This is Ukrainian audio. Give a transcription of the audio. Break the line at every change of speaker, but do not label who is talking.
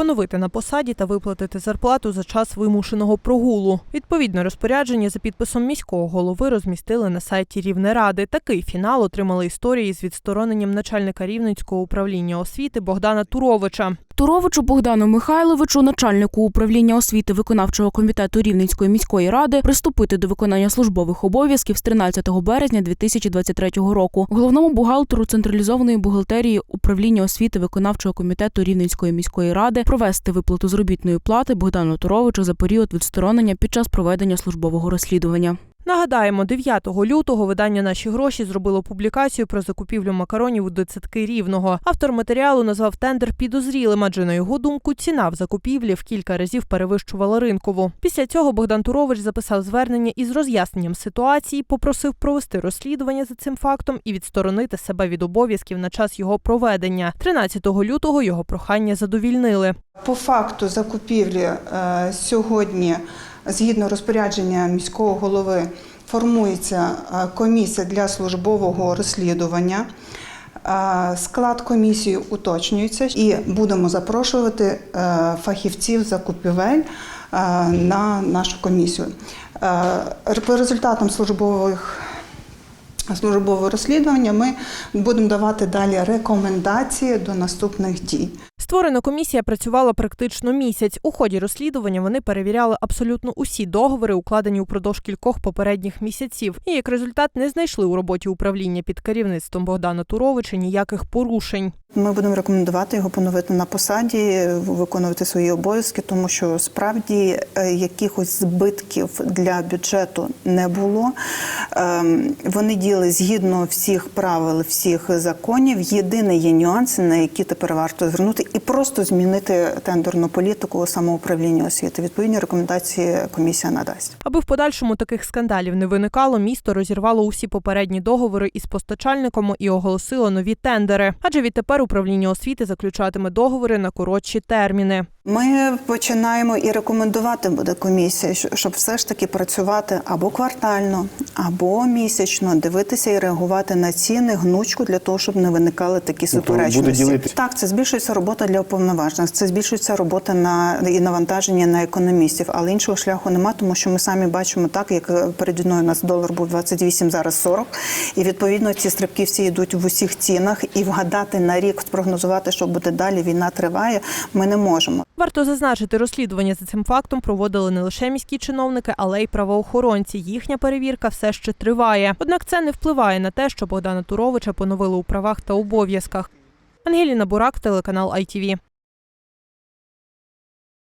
поновити на посаді та виплатити зарплату за час вимушеного прогулу. Відповідне розпорядження за підписом міського голови розмістили на сайті Рівнеради. Такий фінал отримали історії з відстороненням начальника рівненського управління освіти Богдана Туровича.
Туровичу Богдану Михайловичу, начальнику управління освіти виконавчого комітету Рівненської міської ради, приступити до виконання службових обов'язків з 13 березня 2023 року. Головному бухгалтеру централізованої бухгалтерії управління освіти виконавчого комітету Рівненської міської ради провести виплату заробітної плати Богдану Туровичу за період відсторонення під час проведення службового розслідування.
Нагадаємо, 9 лютого видання Наші гроші зробило публікацію про закупівлю макаронів у дитсадки рівного. Автор матеріалу назвав тендер підозрілим, адже на його думку ціна в закупівлі в кілька разів перевищувала ринкову. Після цього Богдан Турович записав звернення із роз'ясненням ситуації, попросив провести розслідування за цим фактом і відсторонити себе від обов'язків на час його проведення. 13 лютого його прохання задовільнили.
По факту закупівлі е, сьогодні, згідно розпорядження міського голови, формується е, комісія для службового розслідування. Е, Склад комісії уточнюється і будемо запрошувати фахівців закупівель на нашу комісію. По результатам службових службового розслідування ми будемо давати далі рекомендації до наступних дій.
Створена комісія працювала практично місяць. У ході розслідування вони перевіряли абсолютно усі договори, укладені упродовж кількох попередніх місяців. І як результат не знайшли у роботі управління під керівництвом Богдана Туровича ніяких порушень.
Ми будемо рекомендувати його поновити на посаді, виконувати свої обов'язки, тому що справді е, якихось збитків для бюджету не було. Ем, Вони діяли згідно всіх правил, всіх законів. Єдине є нюанси, на які тепер варто звернути, і просто змінити тендерну політику самоуправління освіти. Відповідні рекомендації комісія надасть.
Аби в подальшому таких скандалів не виникало, місто розірвало усі попередні договори із постачальником і оголосило нові тендери. Адже відтепер управління освіти заключатиме договори на коротші терміни.
Ми починаємо і рекомендувати буде комісія, що- щоб все ж таки працювати або квартально, або місячно, дивитися і реагувати на ціни гнучко для того, щоб не виникали такі
Тобто
суперечності. Так, це збільшується робота для уповноважених, це збільшується робота на і навантаження на економістів, але іншого шляху нема, тому що ми самі бачимо так, як е, переді мною у нас долар був 28, зараз 40, і відповідно ці стрибки всі йдуть в усіх цінах, і вгадати на рік, спрогнозувати, що буде далі. Війна триває. Ми не можемо.
Варто зазначити, розслідування за цим фактом проводили не лише міські чиновники, але й правоохоронці. Їхня перевірка все ще триває. Однак це не впливає на те, що Богдана Туровича поновили у правах та обов'язках. Ангеліна Бурак, телеканал ITV.